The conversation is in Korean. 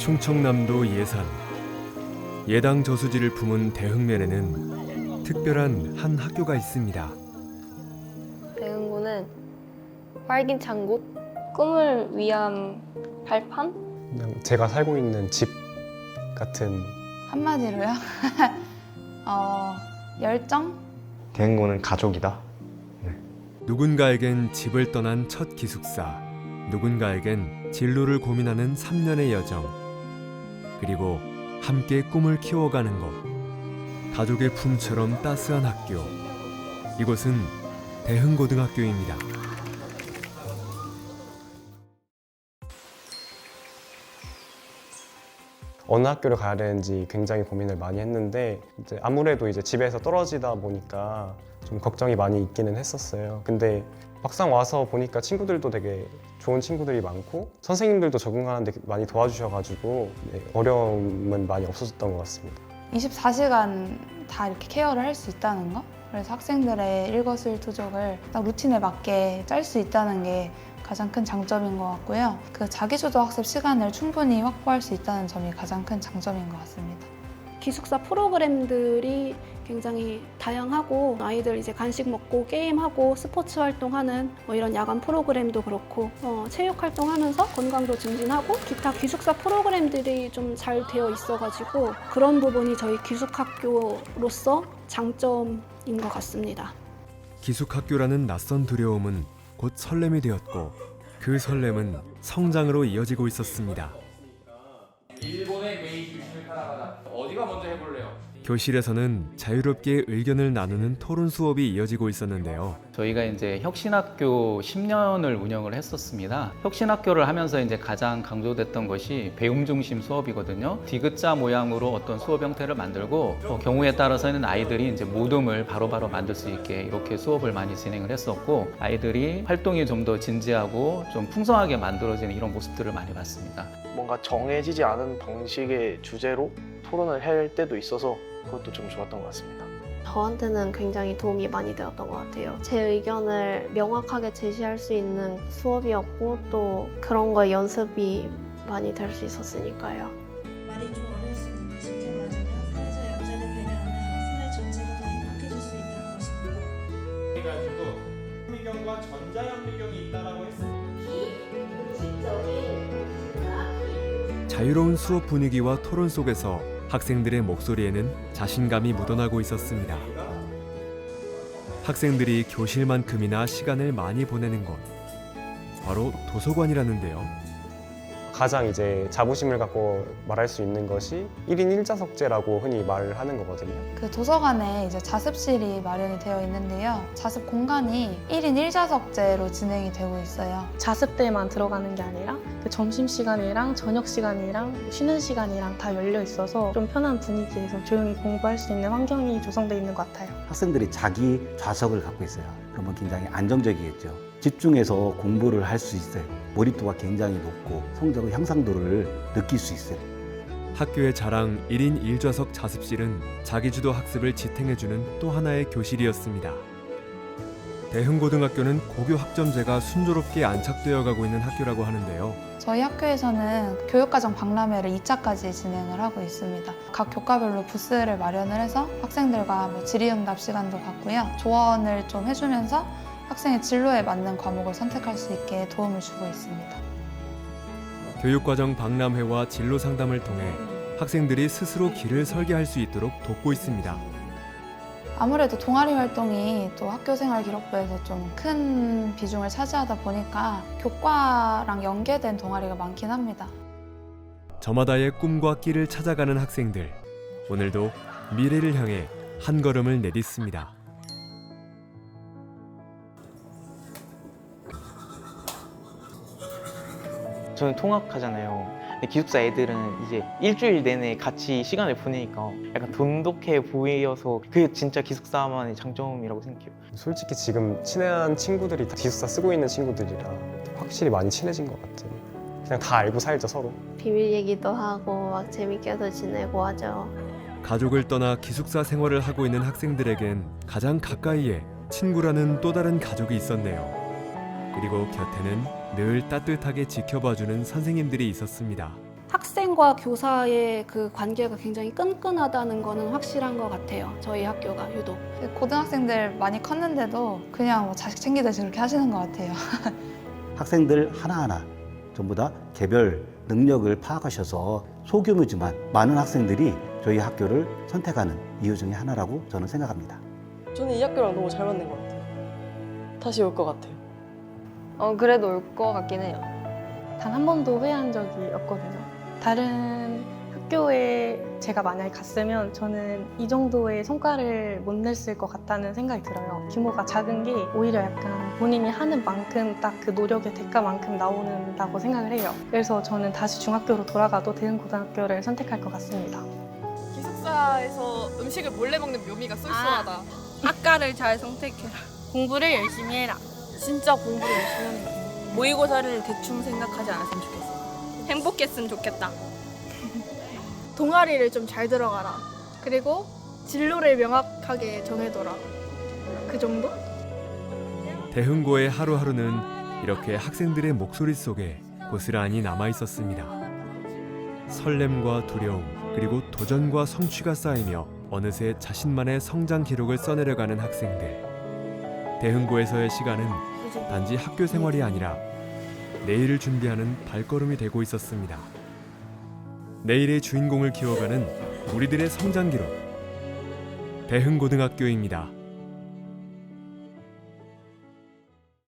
충청남도 예산 예당 저수지를 품은 대흥면에는 특별한 한 학교가 있습니다. 대흥고는 활기찬 곳, 꿈을 위한 발판? 그냥 제가 살고 있는 집 같은 한마디로요? 어, 열정? 대흥고는 가족이다. 누군가에겐 집을 떠난 첫 기숙사, 누군가에겐 진로를 고민하는 3년의 여정, 그리고 함께 꿈을 키워가는 것. 가족의 품처럼 따스한 학교. 이곳은 대흥고등학교입니다. 어느 학교를 가야 되는지 굉장히 고민을 많이 했는데 이제 아무래도 이제 집에서 떨어지다 보니까 좀 걱정이 많이 있기는 했었어요. 근데 막상 와서 보니까 친구들도 되게 좋은 친구들이 많고 선생님들도 적응하는데 많이 도와주셔가지고 네, 어려움은 많이 없어졌던 것 같습니다. 24시간 다 이렇게 케어를 할 수 있다는 거? 그래서 학생들의 일거수일투족을 딱 루틴에 맞게 짤 수 있다는 게 가장 큰 장점인 것 같고요. 그 자기주도 학습 시간을 충분히 확보할 수 있다는 점이 가장 큰 장점인 것 같습니다. 기숙사 프로그램들이 굉장히 다양하고 아이들 이제 간식 먹고 게임하고 스포츠 활동하는 뭐 이런 야간 프로그램도 그렇고 어, 체육 활동하면서 건강도 증진하고 기타 기숙사 프로그램들이 좀 잘 되어 있어가지고 그런 부분이 저희 기숙학교로서 장점인 것 같습니다. 기숙학교라는 낯선 두려움은 곧 설렘이 되었고 그 설렘은 성장으로 이어지고 있었습니다. 먼저 해볼래요? 교실에서는 자유롭게 의견을 나누는 토론 수업이 이어지고 있었는데요. 저희가 이제 혁신학교 10년을 운영을 했었습니다. 혁신학교를 하면서 이제 가장 강조됐던 것이 배움 중심 수업이거든요. 디귿자 모양으로 어떤 수업 형태를 만들고 또 경우에 따라서는 아이들이 이제 모둠을 바로 바로 만들 수 있게 이렇게 수업을 많이 진행을 했었고 아이들이 활동이 좀 더 진지하고 좀 풍성하게 만들어지는 이런 모습들을 많이 봤습니다. 뭔가 정해지지 않은 방식의 주제로 토론을 할 때도 있어서 그것도 좀 좋았던 것 같습니다. 저한테는 굉장히 도움이 많이 되었던 것 같아요. 제 의견을 명확하게 제시할 수 있는 수업이었고 또 그런 거 연습이 많이 될 수 있었으니까요. 말이 좀 어려울 수 있는데 쉽게 말하면 사회적 약자를 배려하면 사회 전체가 더 행복해질 수 있다는 것입니다. 해가지고 현미경과 전자현미경이 있다라고 했어요. 자유로운 수업 분위기와 토론 속에서 학생들의 목소리에는 자신감이 묻어나고 있었습니다. 학생들이 교실만큼이나 시간을 많이 보내는 곳 바로 도서관이라는데요. 가장 이제 자부심을 갖고 말할 수 있는 것이 1인 1자석제라고 흔히 말을 하는 거거든요. 그 도서관에 이제 자습실이 마련이 되어 있는데요. 자습 공간이 1인 1좌석제로 진행이 되고 있어요. 자습 때만 들어가는 게 아니라 그 점심 시간이랑 저녁 시간이랑 쉬는 시간이랑 다 열려 있어서 좀 편한 분위기에서 조용히 공부할 수 있는 환경이 조성되어 있는 것 같아요. 학생들이 자기 좌석을 갖고 있어요. 그러면 굉장히 안정적이겠죠. 집중해서 공부를 할 수 있어요. 몰입도가 굉장히 높고 성적 향상도를 느낄 수 있어요. 학교의 자랑 1인 1좌석 자습실은 자기주도 학습을 지탱해주는 또 하나의 교실이었습니다. 대흥고등학교는 고교 학점제가 순조롭게 안착되어 가고 있는 학교라고 하는데요. 저희 학교에서는 교육과정 박람회를 2차까지 진행을 하고 있습니다. 각 교과별로 부스를 마련을 해서 학생들과 뭐 질의응답 시간도 갖고요. 조언을 좀 해주면서 학생의 진로에 맞는 과목을 선택할 수 있게 도움을 주고 있습니다. 교육과정 박람회와 진로 상담을 통해 학생들이 스스로 길을 설계할 수 있도록 돕고 있습니다. 아무래도 동아리 활동이 또 학교생활 기록부에서 좀 큰 비중을 차지하다 보니까 교과랑 연계된 동아리가 많긴 합니다. 저마다의 꿈과 끼를 찾아가는 학생들. 오늘도 미래를 향해 한 걸음을 내딛습니다. 저는 통학하잖아요. 근데 기숙사 애들은 이제 일주일 내내 같이 시간을 보내니까 약간 돈독해 보여서 그게 진짜 기숙사만의 장점이라고 생각해요. 솔직히 지금 친한 친구들이 다 기숙사 쓰고 있는 친구들이라 확실히 많이 친해진 것 같아요. 그냥 다 알고 살죠 서로. 비밀 얘기도 하고 막 재밌게도 지내고 하죠. 가족을 떠나 기숙사 생활을 하고 있는 학생들에겐 가장 가까이에 친구라는 또 다른 가족이 있었네요. 그리고 곁에는 늘 따뜻하게 지켜봐주는 선생님들이 있었습니다. 학생과 교사의 그 관계가 굉장히 끈끈하다는 거는 확실한 것 같아요. 저희 학교가 유독. 고등학생들 많이 컸는데도 그냥 뭐 자식 챙기듯이 그렇게 하시는 것 같아요. 학생들 하나하나 전부 다 개별 능력을 파악하셔서 소규모지만 많은 학생들이 저희 학교를 선택하는 이유 중에 하나라고 저는 생각합니다. 저는 이 학교랑 너무 잘 맞는 것 같아요. 다시 올 것 같아요. 어, 그래도 올 것 같긴 해요. 단 한 번도 후회한 적이 없거든요. 다른 학교에 제가 만약에 갔으면 저는 이 정도의 성과를 못 냈을 것 같다는 생각이 들어요. 규모가 작은 게 오히려 약간 본인이 하는 만큼 딱 그 노력의 대가만큼 나오는다고 생각을 해요. 그래서 저는 다시 중학교로 돌아가도 대흥고등학교를 선택할 것 같습니다. 기숙사에서 음식을 몰래 먹는 묘미가 쏠쏠하다. 아, 학과를 잘 선택해라. 공부를 열심히 해라. 진짜 공부를 열심히 하는 거. 모의고사를 대충 생각하지 않았으면 좋겠어. 행복했으면 좋겠다. 동아리를 좀 잘 들어가라. 그리고 진로를 명확하게 정해둬라. 그 정도? 대흥고의 하루하루는 이렇게 학생들의 목소리 속에 고스란히 남아 있었습니다. 설렘과 두려움, 그리고 도전과 성취가 쌓이며 어느새 자신만의 성장 기록을 써내려가는 학생들. 대흥고에서의 시간은 단지 학교 생활이 아니라 내일을 준비하는 발걸음이 되고 있었습니다. 내일의 주인공을 키워가는 우리들의 성장 기록. 대흥고등학교입니다.